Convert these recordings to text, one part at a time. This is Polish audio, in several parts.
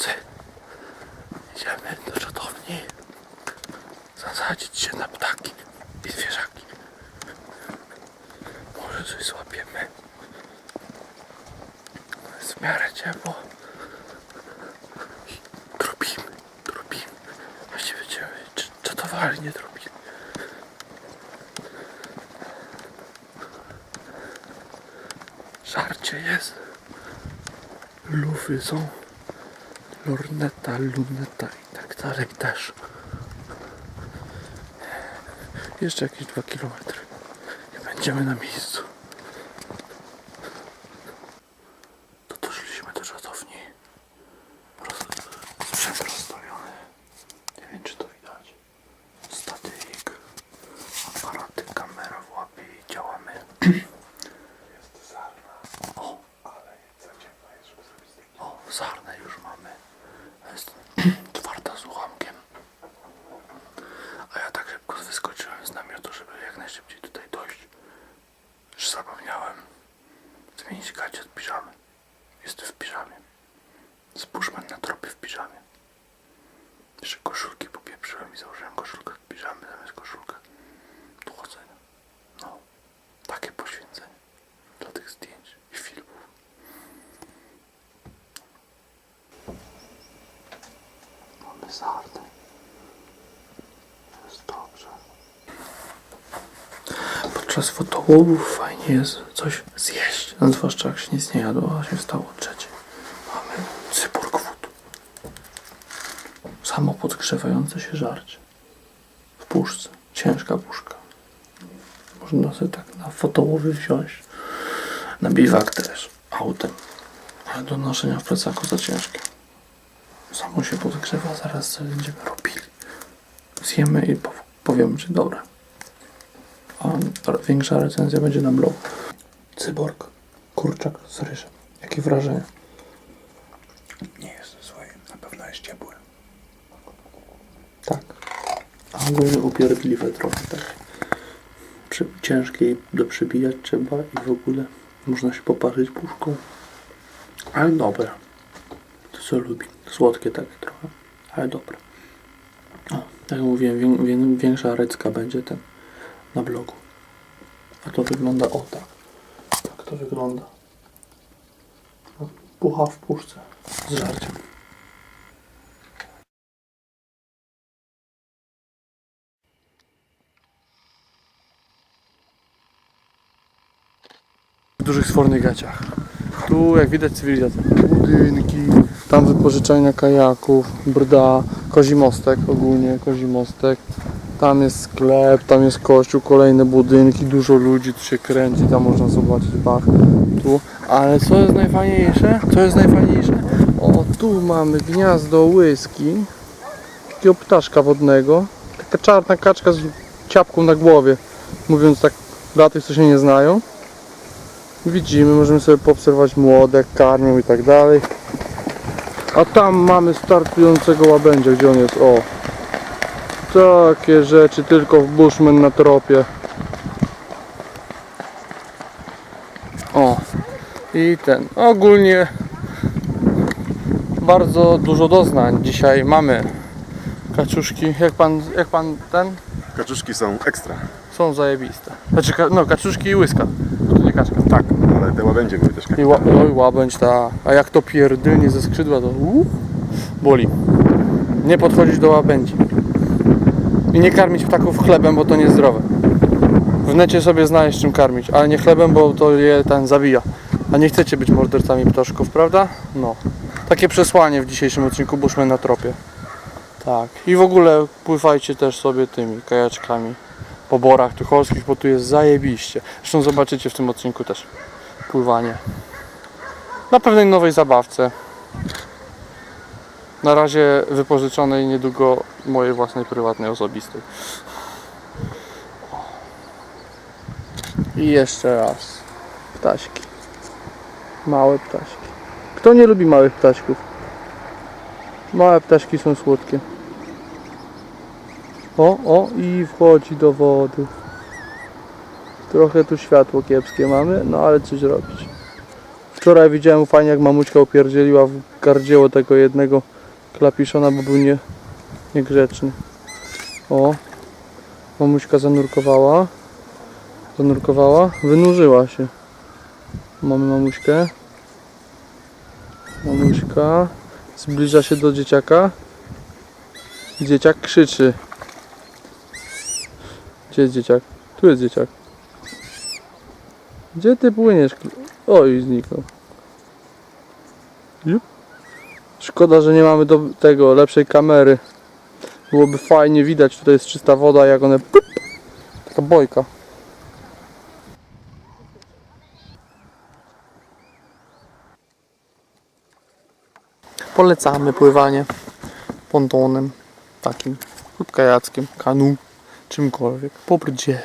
Nocy. Idziemy do czatowni. Zasadzić się na ptaki i zwierzaki. Może coś złapiemy. Jest w miarę ciepło. I Drobimy, drobimy. Właściwie czatowali, nie drobili. Żarcie jest. Lufy są. Lorneta, luneta i tak dalej też. Jeszcze jakieś dwa kilometry. I będziemy na miejscu. To doszliśmy do żatowni. Roz... Sprzęt rozstawiony. Nie wiem czy to widać. Statyk. Aparaty, kamera w łapie i działamy. Jest sarna. O, ale za ciemno jest, żeby zrobić zdjęcie. O, sarnę już mamy. Jest twarda z ułamkiem. A ja tak szybko wyskoczyłem z namiotu, żeby jak najszybciej tutaj dojść. Już zapomniałem zmienić gacie od piżamy. Jestem w piżamie. Z Bushman na tropie w piżamie. Jeszcze koszulki popieprzyłem i założyłem koszulkę od piżamy zamiast koszulkę do chodzenia. No, takie poświęcenie dla tych zdjęć i filmów. Mamy sarny. Jest dobrze. Podczas fotołowów fajnie jest coś zjeść. No, zwłaszcza jak się nic nie jadło, a się wstało o trzeciej. Mamy cyborg food. Samo podgrzewające się żarcie. W puszce. Ciężka puszka. Można sobie tak na fotołowy wziąć. Na biwak też. Autem. Ale do noszenia w plecaku za ciężkie. Samo się podgrzewa, zaraz sobie będziemy robili. Zjemy i pow- powiemy, czy dobre. A większa recenzja będzie na blogu. Cyborg, kurczak z ryżem. Jakie wrażenie? Nie jest zły, na pewno jest ciepły. Tak. A ogólnie upierdliwe trochę, tak. Przy, ciężkie i do przybijać trzeba i w ogóle można się poparzyć puszką. Ale dobre. To co lubi. Słodkie takie trochę, ale dobre. O, tak jak mówiłem, wię, wię, większa recka będzie ten na blogu. A to wygląda o tak. Tak to wygląda. No, Pucha w puszce z żarciem. w dużych sfornych gaciach. Tu jak widać cywilizacja. Budynki, tam wypożyczalnia kajaków, brda, kozi mostek ogólnie, kozi mostek. Tam jest sklep, tam jest kościół, kolejne budynki, dużo ludzi tu się kręci, tam można zobaczyć bach. Tu, ale co jest najfajniejsze? Co jest najfajniejsze? O, tu mamy gniazdo łyski, takiego ptaszka wodnego, taka czarna kaczka z ciapką na głowie, mówiąc tak dla tych, co się nie znają. Widzimy, możemy sobie poobserwować młode, karmią i tak dalej. A tam mamy startującego łabędzia, gdzie on jest? O! Takie rzeczy tylko w Bushman na tropie. O! I ten. Ogólnie bardzo dużo doznań dzisiaj mamy. Kaczuszki, jak pan, jak pan ten? Kaczuszki są ekstra. Są zajebiste. Znaczy, ka- no, kaczuszki i łyska. To nie kaczka. Tak, ale te łabędzie były też I, ła, no i łabędź ta. A jak to pierdylnie ze skrzydła, to boli. Nie podchodzić do łabędzi. I nie karmić ptaków chlebem, bo to niezdrowe. W necie sobie znaleźć czym karmić, ale nie chlebem, bo to je ten zabija. A nie chcecie być mordercami ptaszków, prawda? No. Takie przesłanie w dzisiejszym odcinku Bushman na tropie. Tak. I w ogóle pływajcie też sobie tymi kajaczkami po borach tucholskich, bo tu jest zajebiście. Zresztą zobaczycie w tym odcinku też pływanie. Na pewnej nowej zabawce. Na razie wypożyczonej niedługo mojej własnej prywatnej osobistej. I jeszcze raz. Ptaśki. Małe ptaśki. Kto nie lubi małych ptaśków? Małe ptaszki są słodkie. O, o i wchodzi do wody. Trochę tu światło kiepskie mamy, no ale coś robić. Wczoraj widziałem fajnie jak mamuśka opierdzieliła w gardzieło tego jednego klapiszona, bo był nie, niegrzeczny. O, mamuśka zanurkowała. Zanurkowała, wynurzyła się. Mamy mamuśkę. Mamuśka zbliża się do dzieciaka. Dzieciak krzyczy. Gdzie jest dzieciak? Tu jest dzieciak. Gdzie ty płyniesz? Oj, zniknął. Jup. Szkoda, że nie mamy do tego lepszej kamery. Byłoby fajnie widać, tutaj jest czysta woda, jak one. Pup, taka bojka. Polecamy pływanie pontonem, takim lub kajackiem, kanu, czymkolwiek, po brdzie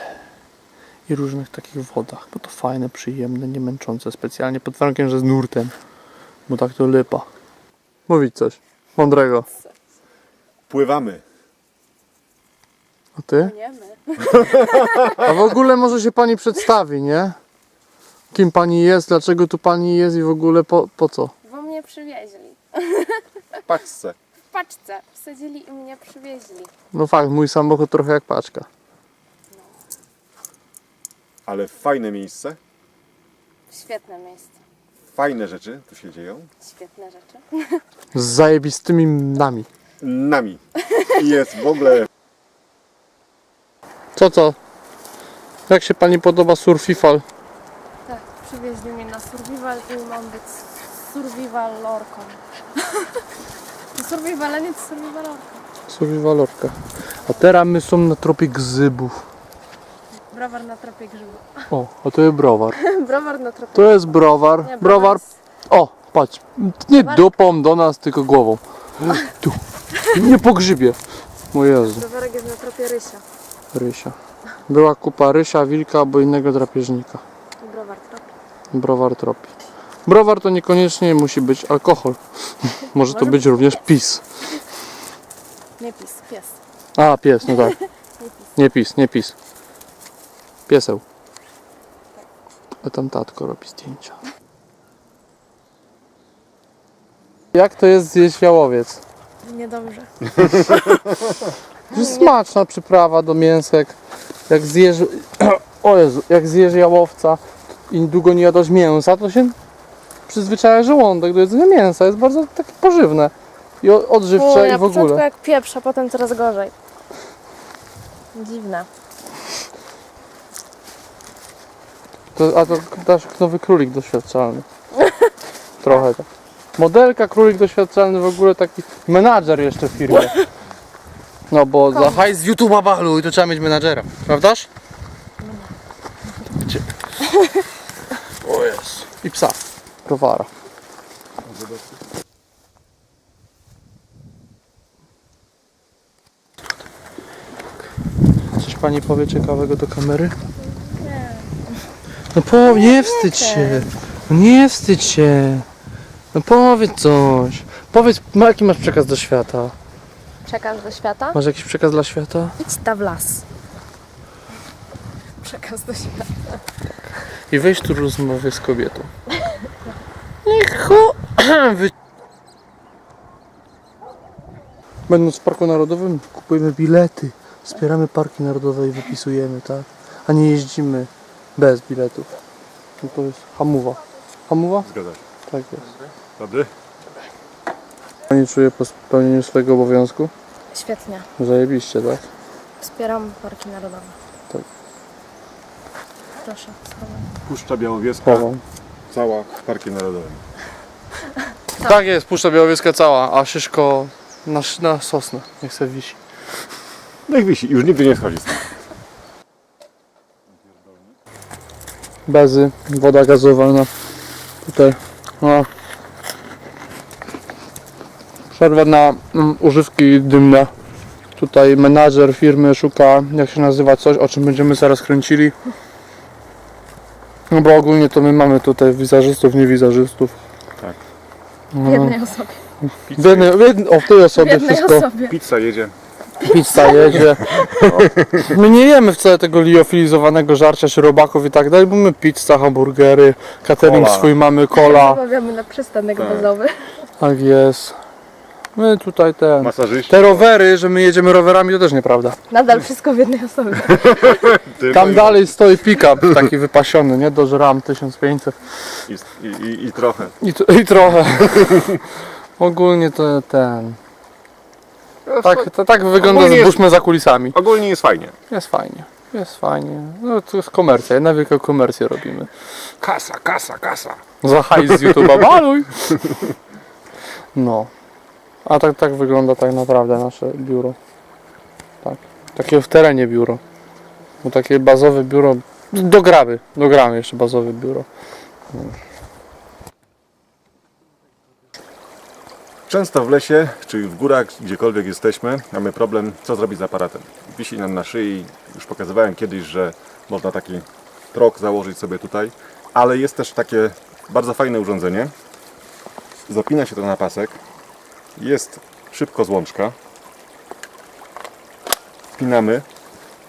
i różnych takich wodach, bo to fajne, przyjemne, nie męczące specjalnie, pod warunkiem, że z nurtem, bo tak to lipa. Mówić coś mądrego. Pływamy. A ty? Nie my. A w ogóle może się pani przedstawi, nie? Kim pani jest, dlaczego tu pani jest i w ogóle po, po co? Bo mnie przywieźli. W paczce. W paczce wsadzili i mnie przywieźli. No fakt, mój samochód trochę jak paczka. Ale fajne miejsce. Świetne miejsce. Fajne rzeczy tu się dzieją. Świetne rzeczy. Z zajebistymi nami. Nami. Jest w ogóle Co co? Jak się pani podoba surfifal? Tak, przywieźli mnie na survival i mam być survivalorką. Survivaleniec survivalorką. Survivalorka. A teraz my są na tropie gzybów. Browar na tropie. O, a to jest browar. Browar na tropie To jest browar. Nie, Browar. jest- O, patrz. Nie dupą do nas, tylko głową. Tu. Nie po grzybie. O Jezu. Browarek jest na tropie rysia. Rysia. Była kupa rysia, wilka albo innego drapieżnika. Browar tropi. Browar tropi. Browar to niekoniecznie musi być alkohol. Może to być również pis. Nie pis, pies. A, pies, no tak. Nie pis, nie pis. Pieseł. A tam tatko robi zdjęcia. Jak to jest zjeść jałowiec? Niedobrze. To jest smaczna przyprawa do mięsek. Jak zjesz... O Jezu, jak zjesz jałowca i długo nie jadłeś mięsa, to się przyzwyczaja żołądek do jedzenia mięsa. Jest bardzo takie pożywne i odżywcze i na w początku ogóle. jak pieprz, a potem coraz gorzej. Dziwne. To, a to dasz nowy królik doświadczalny. Trochę tak. Modelka, królik doświadczalny, w ogóle taki menadżer jeszcze w firmie. No bo za hajs z YouTube'a balu i to trzeba mieć menadżera, prawdaż? Gdzie? O jest. I psa. Prowara. Coś pani powie ciekawego do kamery? No po, nie wstydź się. No nie wstydź się. No powiedz coś. Powiedz, ma- jaki masz przekaz do świata? Czekasz do świata? Masz jakiś przekaz dla świata? Idź ta w las. Przekaz do świata. I weź tu rozmowy z kobietą. Niech chu... Wy... Będąc w Parku Narodowym kupujemy bilety. Wspieramy parki narodowe i wypisujemy, tak? A nie jeździmy bez biletów. No to jest hamuwa. Hamuwa? Zgadza się. Tak jest. Dobry? Pani czuje po spełnieniu swojego obowiązku? Świetnie. Zajebiście, tak? Wspieram parki narodowe. Tak. Proszę, schowam. Puszcza Białowieska. Chowam. Cała w Parkiem Narodowym. Tak jest, Puszcza Białowieska cała, a Szyszko na, na sosnę. Niech se wisi. Niech wisi. Już nigdy nie schodzi stąd. Bezy, woda gazowana. Tutaj. No. Przerwa na mm, używki dymne. Tutaj menadżer firmy szuka, jak się nazywa coś, o czym będziemy zaraz kręcili. No bo ogólnie to my mamy tutaj wizażystów, nie wizażystów. Tak. W jednej osobie. W jednej, w jednej, o, w tej W osobie jednej wszystko. osobie. Pizza jedzie. Pizza jedzie. My nie jemy wcale tego liofilizowanego żarcia czy robaków i tak dalej, bo my pizza, hamburgery, catering Cola. swój mamy, cola. Zamawiamy na przystanek Tak. bazowy. Tak jest. My tutaj te. Masażyści. Te rowery, że my jedziemy rowerami, to też nieprawda. Nadal wszystko w jednej osobie. Tam dalej stoi pick-up taki wypasiony, nie? Do ram 1500. I, i, I trochę. I, t- i trochę. Ogólnie to ten. Tak, to, tak wygląda Ogólnie jest- zbóżmy za kulisami. Ogólnie jest fajnie. Jest fajnie. Jest fajnie. No to jest komercja, jedna wielka komercję robimy. Kasa, kasa, kasa. Za hajs z YouTube'a, baluj! No. A tak, tak wygląda tak naprawdę nasze biuro. Tak. Takie w terenie biuro. Bo takie bazowe biuro. Dogramy, dogramy jeszcze bazowe biuro. Często w lesie, czy w górach, gdziekolwiek jesteśmy, mamy problem, co zrobić z aparatem. Wisi nam na szyi, już pokazywałem kiedyś, że można taki trok założyć sobie tutaj, ale jest też takie bardzo fajne urządzenie. Zapina się to na pasek, jest szybko złączka, wpinamy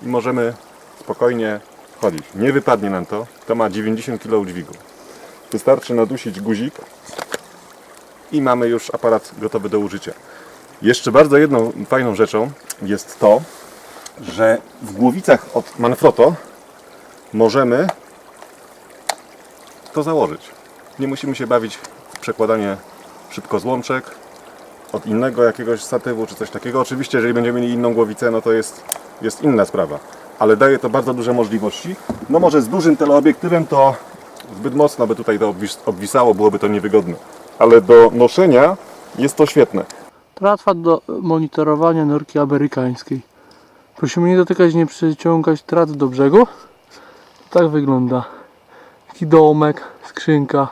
i możemy spokojnie chodzić. Nie wypadnie nam to, to ma 90 kg dźwigu. Wystarczy nadusić guzik i mamy już aparat gotowy do użycia. Jeszcze bardzo jedną fajną rzeczą jest to, że w głowicach od Manfrotto możemy to założyć. Nie musimy się bawić w przekładanie szybkozłączek od innego jakiegoś statywu czy coś takiego. Oczywiście, jeżeli będziemy mieli inną głowicę, no to jest, jest inna sprawa. Ale daje to bardzo duże możliwości. No może z dużym teleobiektywem to zbyt mocno by tutaj to obwis- obwisało, byłoby to niewygodne. Ale do noszenia jest to świetne. Tratwa do monitorowania norki amerykańskiej. Prosimy nie dotykać, nie przyciągać trat do brzegu. Tak wygląda. Taki domek, skrzynka,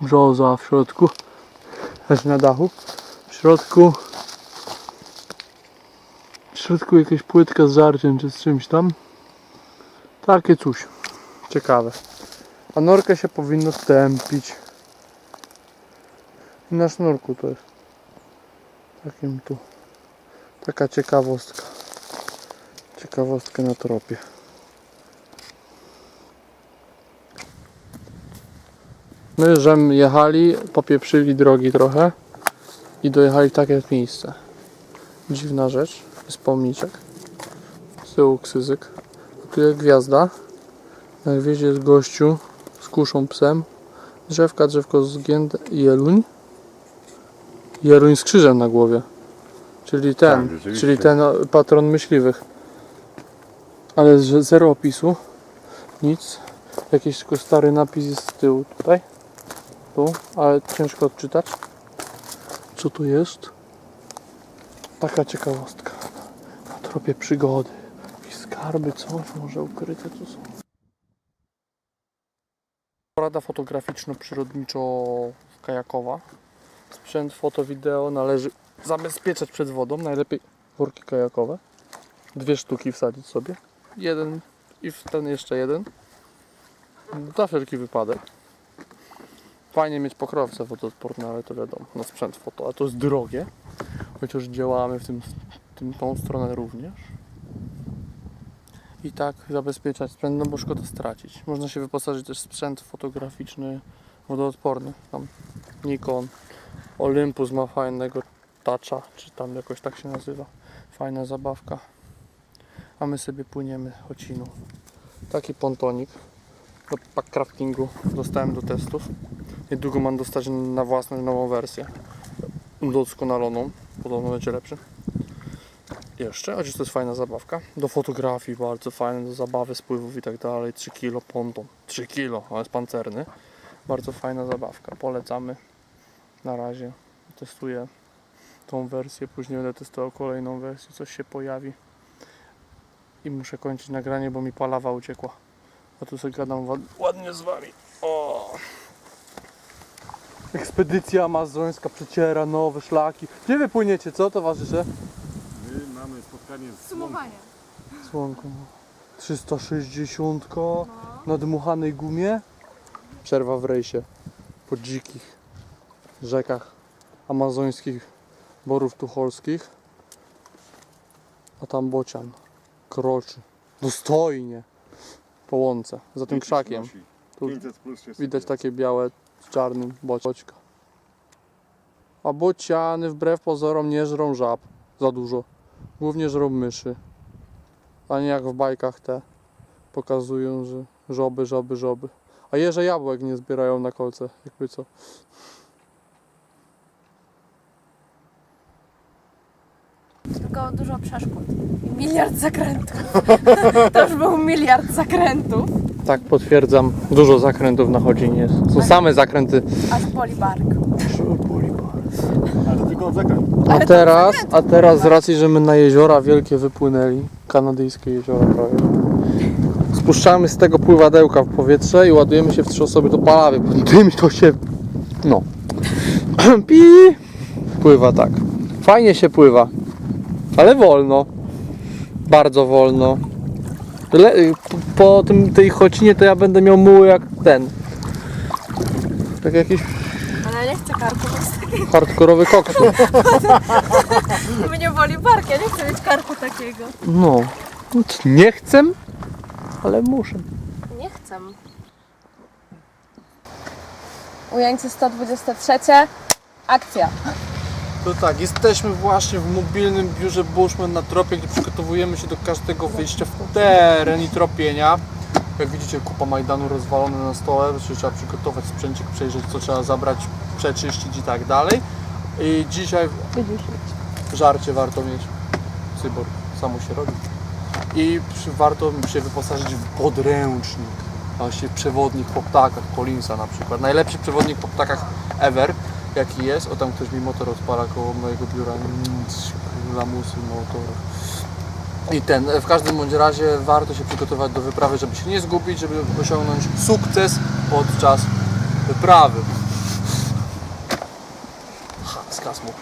brzoza w środku. Znaczy na dachu. W środku w środku jakaś płytka z żarciem czy z czymś tam. Takie coś. Ciekawe. A norkę się powinno tępić. Na sznurku to jest. Takim tu. Taka ciekawostka. Ciekawostka na tropie. My żem jechali, popieprzyli drogi trochę i dojechali w takie miejsce. Dziwna rzecz. Jest pomniczek. Z tyłu ksyzyk. Tu jest gwiazda. Na gwieździe jest gościu z kuszą psem. Drzewka, drzewko zgięte i jeluń. Jeluń z krzyżem na głowie. Czyli ten, Tak, czyli ten patron myśliwych. Ale zero opisu. Nic. Jakiś tylko stary napis jest z tyłu tutaj. Tu, ale ciężko odczytać. Co tu jest? Taka ciekawostka. Na tropie przygody. Jakieś skarby, coś może ukryte tu są. Porada fotograficzno-przyrodniczo-kajakowa. Sprzęt foto-wideo należy zabezpieczać przed wodą. Najlepiej worki kajakowe. Dwie sztuki wsadzić sobie. Jeden i w ten jeszcze jeden. Na wszelki wypadek. Fajnie mieć pokrowce wodoodporne, ale to wiadomo, na sprzęt foto. A to jest drogie. Chociaż działamy w tym, tym tą stronę również. I tak zabezpieczać sprzęt, no bo szkoda stracić. Można się wyposażyć też w sprzęt fotograficzny wodoodporny. Tam Nikon, Olympus ma fajnego toucha, czy tam jakoś tak się nazywa. Fajna zabawka. A my sobie płyniemy chociną. Taki pontonik do packraftingu dostałem do testów. Niedługo mam dostać na własną nową wersję. Udoskonaloną. Podobno będzie lepszy. Jeszcze, chociaż to jest fajna zabawka. Do fotografii bardzo fajne, do zabawy, spływów i tak dalej. 3 kg ponton. 3 kg, ale jest pancerny. Bardzo fajna zabawka. Polecamy. Na razie testuję tą wersję, później będę testował kolejną wersję, coś się pojawi. I muszę kończyć nagranie, bo mi palawa uciekła. A tu sobie gadam ład- ładnie z wami. O! Ekspedycja amazońska przeciera nowe szlaki. Gdzie wy płyniecie, co towarzysze? My mamy spotkanie z Sumowanie. Słonko. 360 na dmuchanej gumie. Przerwa w rejsie. Po dzikich rzekach amazońskich, borów tucholskich. A tam bocian kroczy. Dostojnie. Po łące. Za tym krzakiem. Tu 500 plus się widać takie białe z czarnym boczka. A bociany wbrew pozorom nie żrą żab za dużo. Głównie żrą myszy. A nie jak w bajkach te pokazują, że żoby, żoby, żoby. A jeże jabłek nie zbierają na kolce, jakby co. Tylko dużo przeszkód. I miliard zakrętów. to już był miliard zakrętów. Tak, potwierdzam. Dużo zakrętów na chodzinie jest. Są same zakręty. Aż boli bark. Ale tylko zakręt. A teraz, a teraz z racji, że my na jeziora wielkie wypłynęli, kanadyjskie jeziora prawie, spuszczamy z tego pływadełka w powietrze i ładujemy się w trzy osoby do palawy. Dym to się, no, pi, pływa tak. Fajnie się pływa, ale wolno, bardzo wolno. Le, po, po tym, tej chocinie to ja będę miał muły jak ten. Tak jakiś Ale ja nie chcę karku, hardkorowy koksu. mnie boli bark. Ja nie chcę mieć karku takiego. No, nie chcę, ale muszę. Nie chcę. Ujęcie 123. Akcja. To tak, jesteśmy właśnie w mobilnym biurze Bushman na tropie, gdzie przygotowujemy się do każdego wyjścia w teren i tropienia. Jak widzicie, kupa Majdanu rozwalona na stole, czyli trzeba przygotować sprzęcik, przejrzeć co trzeba zabrać, przeczyścić i tak dalej. I dzisiaj żarcie warto mieć. Cyborg, samo się robi. I przy, warto się wyposażyć w podręcznik. Właśnie przewodnik po ptakach, Collinsa na przykład. Najlepszy przewodnik po ptakach ever, jaki jest. O tam ktoś mi motor odpala koło mojego biura. Lamusy motor. I ten, w każdym bądź razie warto się przygotować do wyprawy, żeby się nie zgubić, żeby osiągnąć sukces podczas wyprawy. Ha, mu.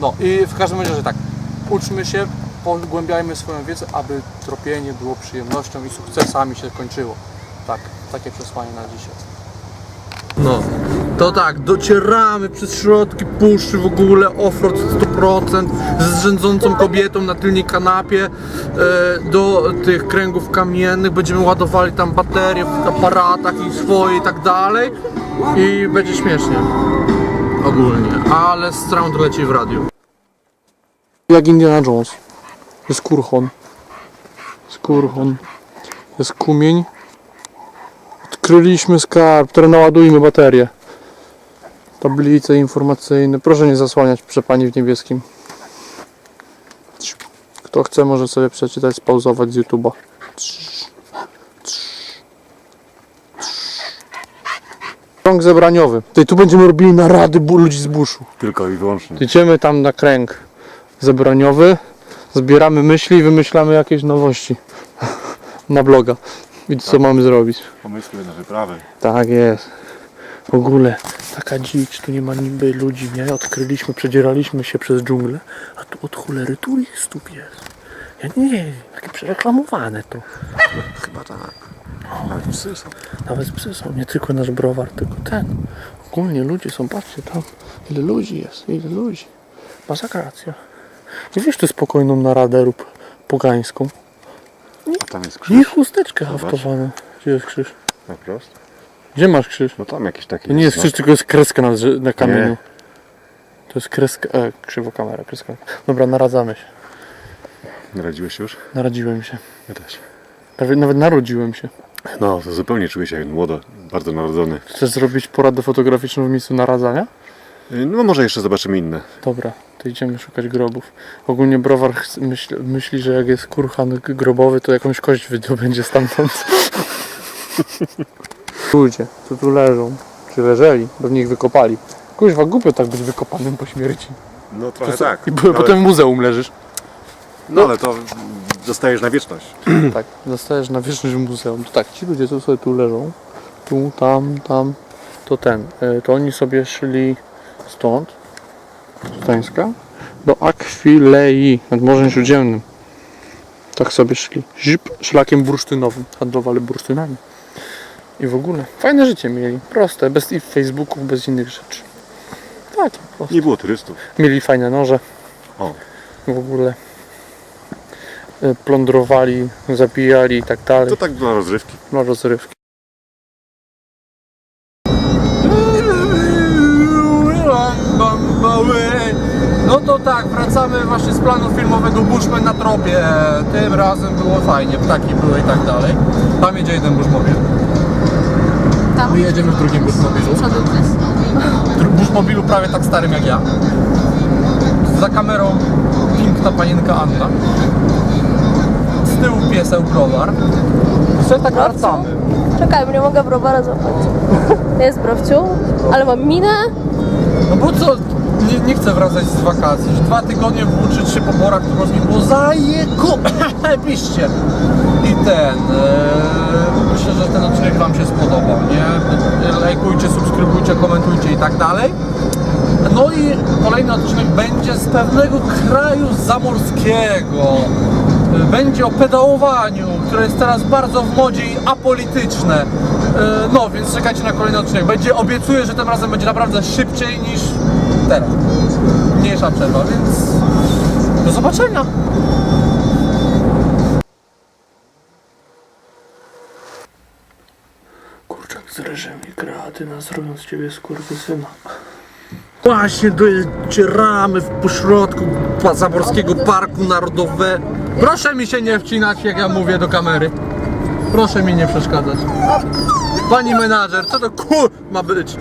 No i w każdym razie tak, uczmy się, pogłębiajmy swoją wiedzę, aby tropienie było przyjemnością i sukcesami się kończyło. Tak, takie przesłanie na dzisiaj. No, to tak, docieramy przez środki puszczy w ogóle, offroad 100%, z rzędzącą kobietą na tylnej kanapie e, do tych kręgów kamiennych, będziemy ładowali tam baterie w aparatach i swoje i tak dalej i będzie śmiesznie ogólnie, ale sound leci w radiu. Jak Indiana Jones. Jest kurhon. Jest kurhon. Jest kumień. Odkryliśmy skarb, teraz naładujmy baterię. Tablice informacyjne. Proszę nie zasłaniać przepani w niebieskim. Kto chce może sobie przeczytać, spauzować z YouTube'a. Krąg zebraniowy. Tutaj tu będziemy robili narady ludzi z buszu. Tylko i wyłącznie. Idziemy tam na kręg zebraniowy, zbieramy myśli i wymyślamy jakieś nowości na bloga. I co mamy zrobić? Pomysły na wyprawy. Tak jest. W ogóle taka dzicz, tu nie ma niby ludzi, nie? Odkryliśmy, przedzieraliśmy się przez dżunglę, a tu od cholery turystów jest. Ja nie wiem, takie przereklamowane to. Chyba tak. Nawet psy są. Nawet psy są, nie tylko nasz browar, tylko ten. Ogólnie ludzie są, patrzcie tam, ile ludzi jest, ile ludzi. Masakra. Nie wiesz, tu spokojną naradę rób pogańską. A tam jest I krzyż. chusteczkę Zobacz. haftowane. Gdzie jest krzyż? Na prost. Gdzie masz krzyż? No tam jakieś takie To nie jest no. krzyż, tylko jest kreska na, na kamieniu. Nie. To jest kreska, e, krzywo kamera, kreska. Dobra, naradzamy się. Radziłeś już? Naradziłem się. Ja też. Prawie nawet narodziłem się. No, to zupełnie czuję się jak młodo, bardzo narodzony. Chcesz zrobić poradę fotograficzną w miejscu naradzania? Y, No może jeszcze zobaczymy inne. Dobra, to idziemy szukać grobów. Ogólnie browar myśl, myśli, że jak jest kurhan grobowy, to jakąś kość wydobędzie stamtąd. Ludzie, co tu leżą, czy leżeli, pewnie ich wykopali. Kuźwa, głupio tak być wykopanym po śmierci. No trochę To co- tak. I p- ale, potem w muzeum leżysz. No ale to zostajesz na wieczność. tak, zostajesz na wieczność w muzeum. To tak, ci ludzie, co sobie tu leżą, tu, tam, tam, to ten, e, to oni sobie szli stąd, z Gdańska, do Akwilei nad Morzem Śródziemnym. Tak sobie szli. Zip, szlakiem bursztynowym. Handlowali bursztynami. I w ogóle fajne życie mieli. Proste, bez i Facebooków, bez innych rzeczy. Tak, proste. Nie było turystów. Mieli fajne noże. O. W ogóle e, plądrowali, zabijali i tak dalej. To tak dla rozrywki. Ma rozrywki. to tak, wracamy właśnie z planu filmowego Bushman na tropie. Tym razem było fajnie, ptaki były i tak dalej. Tam jedzie jeden Bushmobil. Tam? My jedziemy w drugim jest. Dru- Bushmobilu prawie tak starym jak ja. Za kamerą piękna panienka Anna. Z tyłu pieseł browar. Sobie tak wracamy. Czekaj, nie mogę browara złapać. Jest browciu, ale mam minę. No bo co, nie, nie chcę wracać z wakacji. Dwa tygodnie włóczyć się po porach, to mi było zajeko... piszcie. I ten... E, myślę, że ten odcinek Wam się spodobał, nie? Lajkujcie, subskrybujcie, komentujcie i tak dalej. No i kolejny odcinek będzie z pewnego kraju zamorskiego. E, Będzie o pedałowaniu, które jest teraz bardzo w modzie i apolityczne. E, No, więc czekajcie na kolejny odcinek. Będzie, obiecuję, że tym razem będzie naprawdę szybciej niż teraz. Mniejsza przerwa, więc do zobaczenia. Kurczak z ryżem i kreatyna zrobią z ciebie skurwysyna. Właśnie docieramy w pośrodku Zaborskiego Parku Narodowego. Proszę mi się nie wcinać, jak ja mówię do kamery. Proszę mi nie przeszkadzać. Pani menadżer, co to kur ma być?